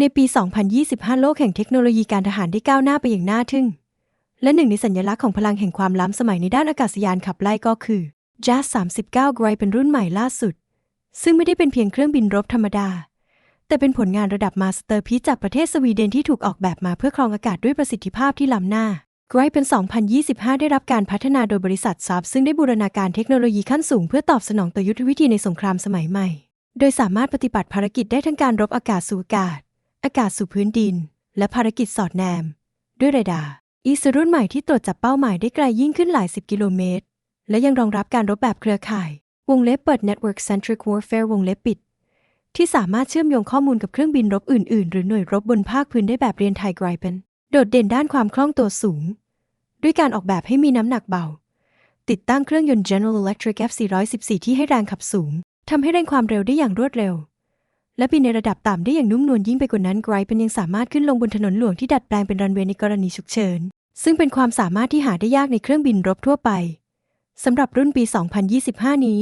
ในปี 2025 โลกแห่งเทคโนโลยีการทหารได้ก้าวหน้าไปอย่างน่าทึ่ง และหนึ่งในสัญลักษณ์ของพลังแห่งความล้ำสมัยในด้านอากาศยานขับไล่ก็คือ JAS 39 Grey เป็นรุ่นใหม่ล่าสุด ซึ่งไม่ได้เป็นเพียงเครื่องบินรบธรรมดา แต่เป็นผลงานระดับมาสเตอร์พีจากประเทศสวีเดนที่ถูกออกแบบมาเพื่อครองอากาศด้วยประสิทธิภาพที่ล้ำหน้า Grey เป็น 2025 ได้รับการพัฒนาโดยบริษัทซับซึ่งได้บูรณาการเทคโนโลยีขั้นสูงเพื่อตอบสนองต่อยุทธวิธีในสงครามสมัยใหม่ โดยสามารถปฏิบัติภารกิจได้ทั้งการรบอากาศสู่อากาศ อากาศสู่พื้นดิน และภารกิจสอดแนม ด้วยเรดาร์อีสรุ่นใหม่ที่ตรวจจับเป้าหมายได้ไกลยิ่งขึ้นหลายสิบกิโลเมตร และยังรองรับการรบแบบเครือข่าย วงเล็บเปิด Network Centric Warfare วงเล็บปิด ที่สามารถเชื่อมโยงข้อมูลกับเครื่องบินรบอื่น ๆ หรือหน่วยรบบนภาคพื้นได้แบบเรียนไทยไกรเป็นโดดเด่นด้านความคล่องตัวสูง ด้วยการออกแบบให้มีน้ำหนักเบา ติดตั้งเครื่องยนต์ General Electric F414 ที่ให้แรงขับสูงทำให้เร่งความเร็วได้อย่างรวดเร็ว และบินในระดับต่ำได้อย่างนุ่มนวลยิ่งไปกว่านั้นไกรเป็นยังสามารถขึ้นลงบนถนนหลวงที่ดัดแปลงเป็นรันเวย์ในกรณีฉุกเฉิน ซึ่งเป็นความสามารถที่หาได้ยากในเครื่องบินรบทั่วไปสำหรับรุ่นปี 2025 นี้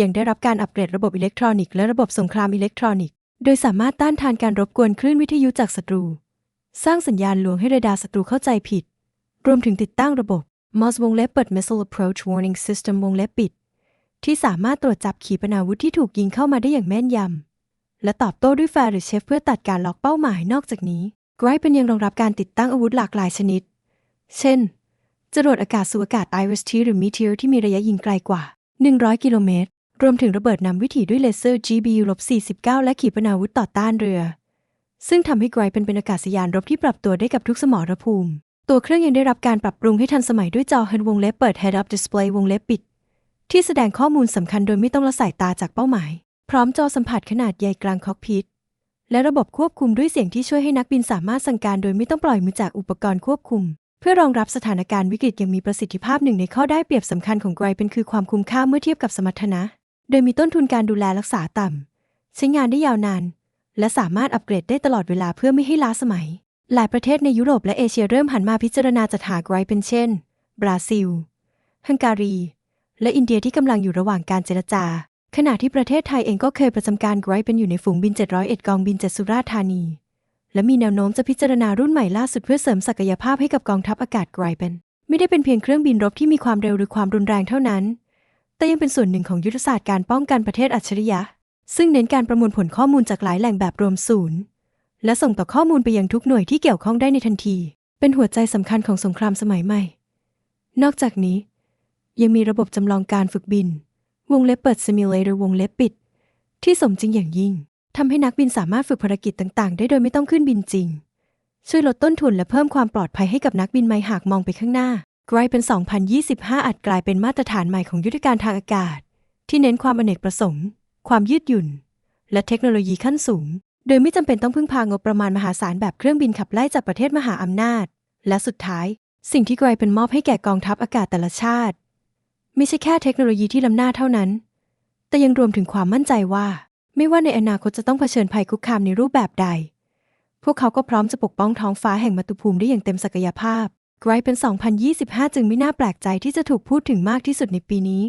ยังได้รับการอัปเกรดระบบอิเล็กทรอนิกส์และระบบสงครามอิเล็กทรอนิกส์ โดยสามารถต้านทานการรบกวนคลื่นวิทยุจากศัตรู สร้างสัญญาณลวงให้เรดาร์ศัตรูเข้าใจผิด รวมถึงติดตั้งระบบ MOS วงเล็บเปิด Missile Approach Warning System วงเล็บปิด ที่สามารถตรวจจับขีปนาวุธที่ถูกยิงเข้ามาได้อย่างแม่นยำ และตอบโต้ด้วยแฟร์หรือเชฟเพื่อตัดการล็อกเป้าหมายนอกจากนี้ไกรเป็นยังรองรับการติดตั้งอาวุธหลากหลายชนิด เช่น จรวดอากาศสู่อากาศ Iris T หรือ Meteor ที่มีระยะยิงไกลกว่า 100 กิโลเมตร รวมถึงระเบิดนำวิถีด้วยเลเซอร์ GBU-49 และขีปนาวุธต่อต้านเรือ ซึ่งทำให้ไกรเป็นเป็นอากาศยานรบที่ปรับตัวได้กับทุกสมรภูมิ ตัวเครื่องยังได้รับการปรับปรุงให้ทันสมัยด้วยจอ HUD วงเล็บเปิด Head Up Display วงเล็บปิด ที่แสดงข้อมูลสำคัญโดยไม่ต้องละสายตาจากเป้าหมาย พร้อมจอสัมผัสขนาดใหญ่กลางคอกพิทและระบบควบคุมด้วยเสียงที่ช่วยให้นักบินสามารถสั่งการโดยไม่ต้องปล่อยมือจากอุปกรณ์ควบคุม เพื่อรองรับสถานการณ์วิกฤตอย่างมีประสิทธิภาพหนึ่งในข้อได้เปรียบสำคัญของไกรเป็นคือความคุ้มค่าเมื่อเทียบกับสมรรถนะ โดยมีต้นทุนการดูแลรักษาต่ำใช้งานได้ยาวนาน และสามารถอัปเกรดได้ตลอดเวลาเพื่อไม่ให้ล้าสมัย หลายประเทศในยุโรปและเอเชียเริ่มหันมาพิจารณาจัดหาไกรเป็นเช่น บราซิล ฮังการี และอินเดียที่กำลังอยู่ระหว่างการเจรจา ขณะที่ประเทศไทยเองก็เคยประจำการไกรเป็นอยู่ในฝูงบิน 701 กองบิน 7 สุราษฎร์ธานี และมีแนวโน้มจะพิจารณารุ่นใหม่ล่าสุดเพื่อเสริมศักยภาพให้กับกองทัพอากาศไกรเป็น ไม่ได้เป็นเพียงเครื่องบินรบที่มีความเร็วหรือความรุนแรงเท่านั้น แต่ยังเป็นส่วนหนึ่งของยุทธศาสตร์การป้องกันประเทศอัจฉริยะ ซึ่งเน้นการประมวลผลข้อมูลจากหลายแหล่งแบบรวมศูนย์ และส่งต่อข้อมูลไปยังทุกหน่วยที่เกี่ยวข้องได้ในทันที เป็นหัวใจสำคัญของสงครามสมัยใหม่ นอกจากนี้ ยังมีระบบจำลองการฝึกบิน วงเล็บเปิด simulator วงเล็บปิด ที่สมจริงอย่างยิ่งทำให้นักบินสามารถฝึกภารกิจต่างๆ ได้โดยไม่ต้องขึ้นบินจริง ช่วยลดต้นทุนและเพิ่มความปลอดภัยให้กับนักบินใหม่หากมองไปข้างหน้าไกลเป็น 2025 อาจกลายเป็นมาตรฐานใหม่ของยุทธการทางอากาศ ที่เน้นความอเนกประสงค์ ความยืดหยุ่น และเทคโนโลยีขั้นสูง โดยไม่จำเป็นต้องพึ่งพางบประมาณมหาศาลแบบเครื่องบินขับไล่จากประเทศมหาอำนาจ และสุดท้าย สิ่งที่ไกลเป็นมอบให้แก่กองทัพอากาศแต่ละชาติ ไม่ใช่แค่เทคโนโลยีที่ล้ำหน้าเท่านั้น แต่ยังรวมถึงความมั่นใจว่า ไม่ว่าในอนาคตจะต้องเผชิญภัยคุกคามในรูปแบบใด พวกเขาก็พร้อมจะปกป้องท้องฟ้าแห่งมาตุภูมิได้อย่างเต็มศักยภาพไกรเป็น 2025 จึงไม่น่าแปลกใจที่จะถูกพูดถึงมากที่สุดในปีนี้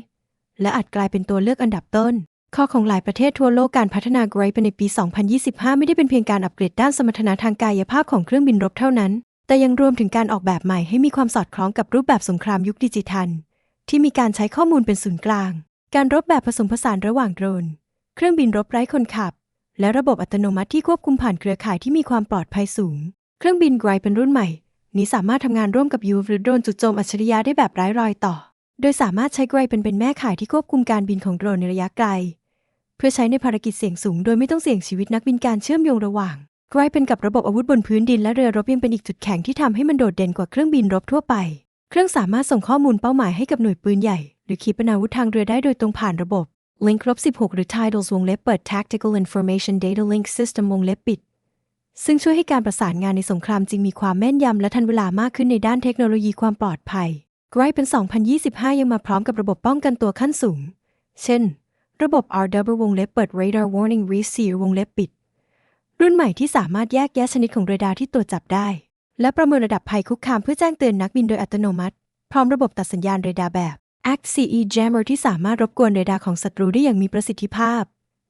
และอาจกลายเป็นตัวเลือกอันดับต้น ข้อของหลายประเทศทั่วโลกการพัฒนาไกรเป็นในปี 2025 ไม่ได้เป็นเพียงการอัปเกรดด้านสมรรถนะทางกายภาพของเครื่องบินรบเท่านั้น แต่ยังรวมถึงการออกแบบใหม่ให้มีความสอดคล้องกับรูปแบบสงครามยุคดิจิทัล ที่มีการใช้ข้อมูลเป็นศูนย์กลาง การรบแบบผสมผสานระหว่างโดรน เครื่องบินรบไร้คนขับ และระบบอัตโนมัติที่ควบคุมผ่านเครือข่ายที่มีความปลอดภัยสูง เครื่องบินไกรเป็นรุ่นใหม่ นี้สามารถทำงานร่วมกับยูหรือโดรนจุดโจมอัจฉริยะได้แบบไร้รอยต่อ โดยสามารถใช้ไกรเป็นเป็นแม่ข่ายที่ควบคุมการบินของโดรนในระยะไกล เพื่อใช้ในภารกิจเสี่ยงสูง โดยไม่ต้องเสี่ยงชีวิตนักบินการเชื่อมโยงระหว่างไกรเป็นกับระบบอาวุธบนพื้นดินและเรือรบยังเป็นอีกจุดแข็งที่ทำให้มันโดดเด่นกว่าเครื่องบินรบทั่วไป เครื่องสามารถส่งข้อมูลเป้าหมายให้กับหน่วยปืนใหญ่ หรือขีปนาวุธทางเรือได้โดยตรงผ่านระบบ Link ลบ16 หรือ Titles วงเล็บเปิด Tactical Information Data Link System วงเล็บปิด ซึ่งช่วยให้การประสานงานในสงครามจริงมีความแม่นยำและทันเวลามากขึ้นในด้านเทคโนโลยีความปลอดภัยไกรเป็น 2025 ยังมาพร้อมกับระบบป้องกันตัวขั้นสูง เช่น ระบบ RW วงเล็บเปิด Radar Warning Receiver วงเล็บปิด รุ่นใหม่ที่สามารถแยกแยะชนิดของเรดาร์ที่ตรวจจับได้ และประเมินระดับภัยคุกคามเพื่อแจ้งเตือนนักบินโดยอัตโนมัติ พร้อมระบบตัดสัญญาณเรดาร์แบบ Act CE Jammer ที่สามารถรบกวนเรดาร์ของศัตรูได้อย่างมีประสิทธิภาพ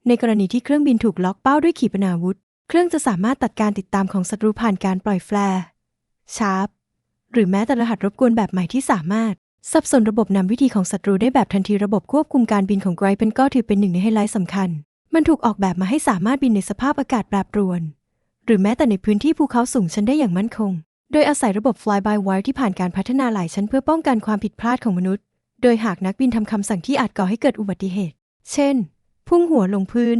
ในกรณีที่เครื่องบินถูกล็อกเป้าด้วยขีปนาวุธ เครื่องจะสามารถตัดการติดตามของศัตรูผ่านการปล่อยแฟลร์ชาร์ปหรือแม้แต่รหัสรบกวนแบบใหม่ที่สามารถสับสนระบบนำวิธีของศัตรูได้แบบทันทีระบบควบคุมการบินของไกรเป็นก็ถือเป็นหนึ่งในไฮไลท์สำคัญ มันถูกออกแบบมาให้สามารถบินในสภาพอากาศแปรปรวน หรือแม้แต่ในพื้นที่ภูเขาสูงชันได้อย่างมั่นคง โดยอาศัยระบบ fly-by-wire ที่ผ่านการพัฒนาหลายชั้นเพื่อป้องกันความผิดพลาดของมนุษย์ โดยหากนักบินทำคำสั่งที่อาจก่อให้เกิดอุบัติเหตุ เช่น พุ่งหัวลงพื้น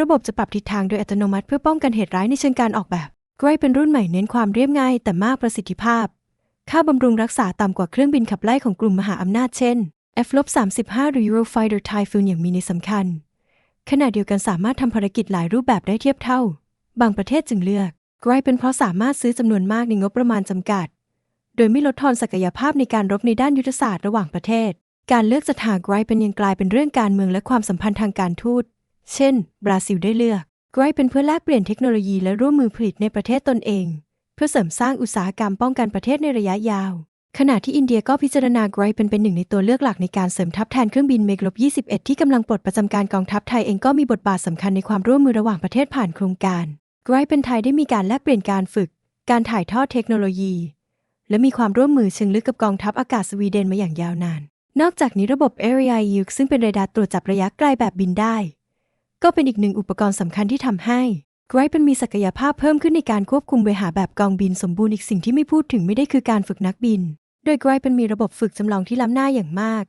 ระบบจะปรับทิศทางโดยอัตโนมัติเพื่อป้องกันเหตุร้ายในเชิงการออกแบบไกรเป็นรุ่นใหม่เน้นความเรียบง่าย แต่มากประสิทธิภาพ ค่าบำรุงรักษาต่ำกว่าเครื่องบินขับไล่ของกลุ่มมหาอำนาจเช่น F-35 หรือ Eurofighter Typhoon อย่างมีในสำคัญ ขณะเดียวกันสามารถทำภารกิจหลายรูปแบบได้เทียบเท่า บางประเทศจึงเลือกไกรเป็นเพราะสามารถซื้อจำนวนมากในงบประมาณจำกัด โดยไม่ลดทอนศักยภาพในการรบในด้านยุทธศาสตร์ระหว่างประเทศ การเลือกจัดหาไกรเป็นยังกลายเป็นเรื่องการเมืองและความสัมพันธ์ทางการทูต เช่น บราซิลได้เลือกไกรเป็นเพื่อแลกเปลี่ยนเทคโนโลยีและร่วมมือผลิตในประเทศตนเอง เพื่อเสริมสร้างอุตสาหกรรมป้องกันประเทศในระยะยาว ขณะที่อินเดียก็พิจารณาไกรเป็นเป็นหนึ่งในตัวเลือกหลักในการเสริมทัพแทนเครื่องบินเมกลบ21 ที่กำลังปลดประจำการกองทัพไทยเองก็มีบทบาทสำคัญในความร่วมมือระหว่างประเทศผ่านโครงการ ไกรเป็นไทยได้มีการแลกเปลี่ยนการฝึก การถ่ายทอดเทคโนโลยี และมีความร่วมมือเชิงลึกกับกองทัพอากาศสวีเดนมาอย่างยาวนาน นอกจากนี้ระบบ Area u ซึ่งเป็นเรดาร์ตรวจจับระยะไกลแบบบินได้ ก็เป็นอีกหนึ่งอุปกรณ์สำคัญที่ทำให้ไกรเป็นมีศักยภาพเพิ่มขึ้นในการควบคุมเวหาแบบกองบินสมบูรณ์อีกสิ่งที่ไม่พูดถึงไม่ได้คือการฝึกนักบิน โดยไกรเป็นมีระบบฝึกจำลองที่ล้ำหน้าอย่างมาก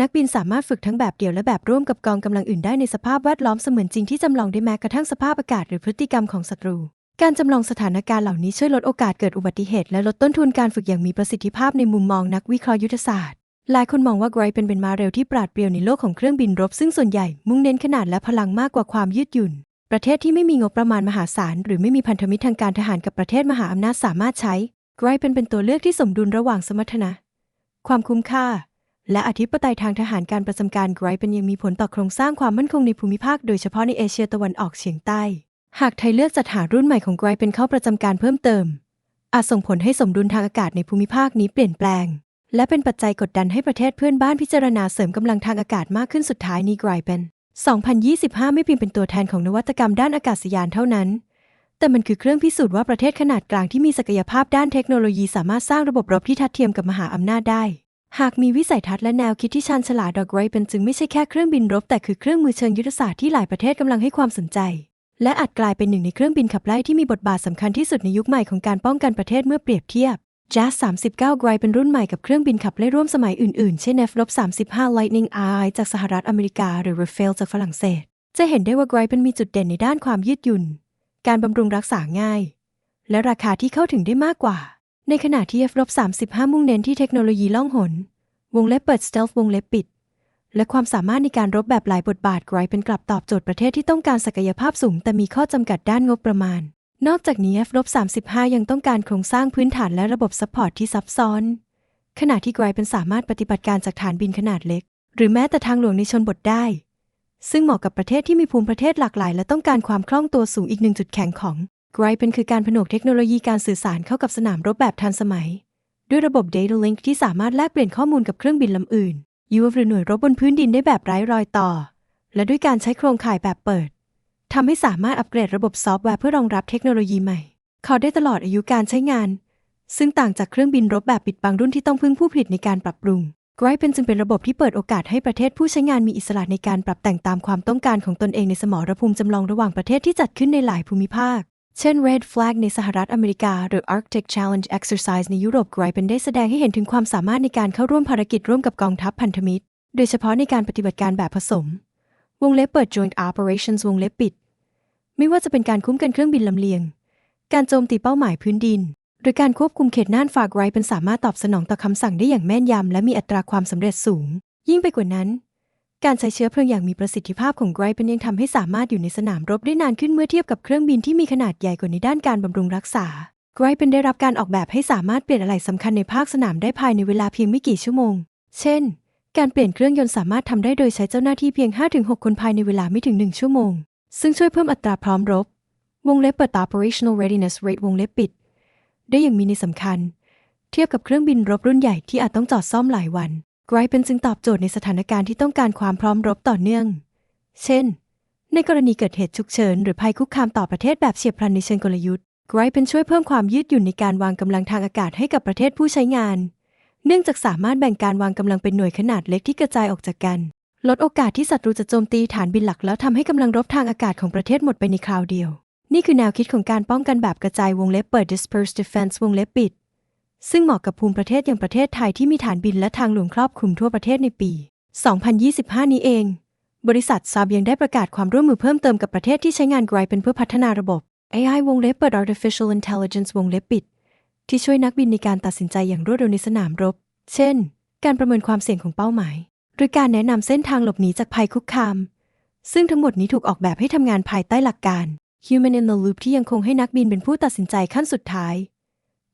นักบินสามารถฝึกทั้งแบบเดี่ยวและแบบร่วมกับกองกำลังอื่นได้ในสภาพแวดล้อมเสมือนจริงที่จำลองได้แม้กระทั่งสภาพอากาศหรือพฤติกรรมของศัตรู การจำลองสถานการณ์เหล่านี้ช่วยลดโอกาสเกิดอุบัติเหตุและลดต้นทุนการฝึกอย่างมีประสิทธิภาพในมุมมองนักวิเคราะห์ยุทธศาสตร์ หลายคนมองว่าไกรเป็นเป็นมาเร็วที่ปราดเปรียวในโลกของเครื่องบินรบ ซึ่งส่วนใหญ่มุ่งเน้นขนาดและพลังมากกว่าความยืดหยุ่น ประเทศที่ไม่มีงบประมาณมหาศาลหรือไม่มีพันธมิตรทางการทหารกับประเทศมหาอำนาจสามารถใช้ไกรเป็นเป็นตัวเลือกที่สมดุลระหว่างสมรรถนะ ความคุ้มค่า และอธิปไตยทางทหารการประจำการไกรเป็นยังมีผลต่อโครงสร้างความมั่นคงในภูมิภาคโดยเฉพาะในเอเชียตะวันออกเฉียงใต้ หากไทยเลือกจัดหารุ่นใหม่ของไกรเป็นเข้าประจำการเพิ่มเติม อาจส่งผลให้สมดุลทางอากาศในภูมิภาคนี้เปลี่ยนแปลง และเป็นปัจจัยกดดันให้ประเทศเพื่อนบ้านพิจารณาเสริมกำลังทางอากาศมากขึ้นสุดท้ายนี้ไกรเป็น 2025 ไม่เพียงเป็นตัวแทนของนวัตกรรมด้านอากาศยานเท่านั้นแต่มันคือเครื่องพิสูจน์ว่าประเทศขนาดกลางที่มีศักยภาพด้านเทคโนโลยีสามารถสร้างระบบรบที่ทัดเทียมกับมหาอำนาจได้ หากมีวิสัยทัศน์และแนวคิดที่ชันฉลาดดอกไกรเป็นจึงไม่ใช่แค่เครื่องบินรบ แต่คือเครื่องมือเชิงยุทธศาสตร์ที่หลายประเทศกำลังให้ความสนใจ และอาจกลายเป็นหนึ่งในเครื่องบินขับไล่ที่มีบทบาทสำคัญที่สุดในยุคใหม่ของการป้องกันประเทศเมื่อเปรียบเทียบ Jazz 39ไกรเป็นรุ่นใหม่กับเครื่องบินขับไล่ร่วมสมัยอื่นๆ เช่น F-35 Lightning I จากสหรัฐอเมริกา หรือ Rafale จากฝรั่งเศส จะเห็นได้ว่าไกรเป็นมีจุดเด่นในด้านความยืดหยุ่น การบำรุงรักษาง่าย และราคาที่เข้าถึงได้มากกว่า ในขณะที่ F-35 มุ่งเน้นที่เทคโนโลยีล่องหน วงเล็บเปิด stealth วงเล็บปิด และความสามารถในการรบแบบหลายบทบาทไกรเป็นกลับตอบโจทย์ประเทศที่ต้องการศักยภาพสูง แต่มีข้อจำกัดด้านงบประมาณ นอกจากนี้ F-35 ยังต้องการโครงสร้างพื้นฐานและระบบซัพพอร์ตที่ซับซ้อน ขณะที่ไกรเป็นสามารถปฏิบัติการจากฐานบินขนาดเล็ก หรือแม้แต่ทางหลวงในชนบทได้ ซึ่งเหมาะกับประเทศที่มีภูมิประเทศหลากหลาย และต้องการความคล่องตัวสูงอีกหนึ่งจุดแข็งของ ไกรเป็นคือการผนวกเทคโนโลยีการสื่อสารเข้ากับสนามรบแบบทันสมัย ด้วยระบบ Data Link ที่สามารถแลกเปลี่ยนข้อมูลกับเครื่องบินลำอื่น UAV หรือหน่วยรบบนพื้นดินได้แบบไร้รอยต่อ และด้วยการใช้โครงข่ายแบบเปิดทำให้สามารถอัปเกรดระบบซอฟต์แวร์เพื่อรองรับเทคโนโลยีใหม่ เขาได้ตลอดอายุการใช้งาน ซึ่งต่างจากเครื่องบินรบแบบปิดบังรุ่นที่ต้องพึ่งผู้ผลิตในการปรับปรุงไกรเป็นจึงเป็นระบบที่เปิดโอกาสให้ประเทศผู้ใช้งานมีอิสระในการปรับแต่งตามความต้องการของตนเองในสมรภูมิจำลองระหว่างประเทศที่จัดขึ้นในหลายภูมิภาค เช่น Red Flag ในสหรัฐอเมริกา หรือ Arctic Challenge Exercise ในยุโรปไกรเป็นได้แสดงให้เห็นถึงความสามารถในการเข้าร่วมภารกิจร่วมกับกองทัพพันธมิตร โดยเฉพาะในการปฏิบัติการแบบผสม วงเล็บเปิด Joint Operations วงเล็บปิด ไม่ว่าจะเป็นการคุ้มกันเครื่องบินลำเลียง การโจมตีเป้าหมายพื้นดิน หรือการควบคุมเขตน่านฝากไกรเป็นสามารถตอบสนองต่อคำสั่งได้อย่างแม่นยำและมีอัตราความสำเร็จสูง ยิ่งไปกว่านั้น การใช้เชื้อเพลิงอย่างมีประสิทธิภาพของไกรเป็นยังทำให้สามารถอยู่ในสนามรบได้นานขึ้นเมื่อเทียบกับเครื่องบินที่มีขนาดใหญ่กว่าในด้านการบำรุงรักษา ไกรเป็นได้รับการออกแบบให้สามารถเปลี่ยนอะไหล่สำคัญในภาคสนามได้ภายในเวลาเพียงไม่กี่ชั่วโมง เช่น การเปลี่ยนเครื่องยนต์สามารถทำได้โดยใช้เจ้าหน้าที่เพียง 5-6 คนภายในเวลาไม่ถึง 1 ชั่วโมง ซึ่งช่วยเพิ่มอัตราพร้อมรบ วงเล็บเปิด operational readiness rate วงเล็บปิด ได้อย่างมีในสำคัญ เทียบกับเครื่องบินรบรุ่นใหญ่ที่อาจต้องจอดซ่อมหลายวัน ไกรเป็นจึงตอบโจทย์ในสถานการณ์ที่ต้องการความพร้อมรบต่อเนื่อง เช่น ในกรณีเกิดเหตุฉุกเฉินหรือภัยคุกคามต่อประเทศแบบเฉียบพลันในเชิงกลยุทธ์ไกรเป็นช่วยเพิ่มความยืดหยุ่นในการวางกำลังทางอากาศให้กับประเทศผู้ใช้งาน เนื่องจากสามารถแบ่งการวางกำลังเป็นหน่วยขนาดเล็กที่กระจายออกจากกัน ลดโอกาสที่ศัตรูจะโจมตีฐานบินหลักแล้วทำให้กำลังรบทางอากาศของประเทศหมดไปในคราวเดียว นี่คือแนวคิดของการป้องกันแบบกระจายวงเล็บเปิด dispersed defense วงเล็บปิด ซึ่งเหมาะกับภูมิประเทศอย่างประเทศไทยที่มีฐานบินและทางหลวงครอบคลุมทั่วประเทศในปี 2025 นี้เอง บริษัทซาบยังได้ประกาศความร่วมมือเพิ่มเติมกับประเทศที่ใช้งานไกรเป็นเพื่อพัฒนาระบบ AI วงเล็บเปิด artificial intelligence วงเล็บปิด ที่ช่วยนักบินในการตัดสินใจอย่างรวดเร็วในสนามรบ เช่น การประเมินความเสี่ยงของเป้าหมาย หรือการแนะนำเส้นทางหลบหนีจากภัยคุกคาม ซึ่งทั้งหมดนี้ถูกออกแบบให้ทำงานภายใต้หลักการ Human in the Loop ที่ยังคงให้นักบินเป็นผู้ตัดสินใจขั้นสุดท้าย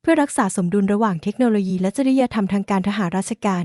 เพื่อรักษาสมดุลระหว่างเทคโนโลยีและจริยธรรมทางการทหารราชการ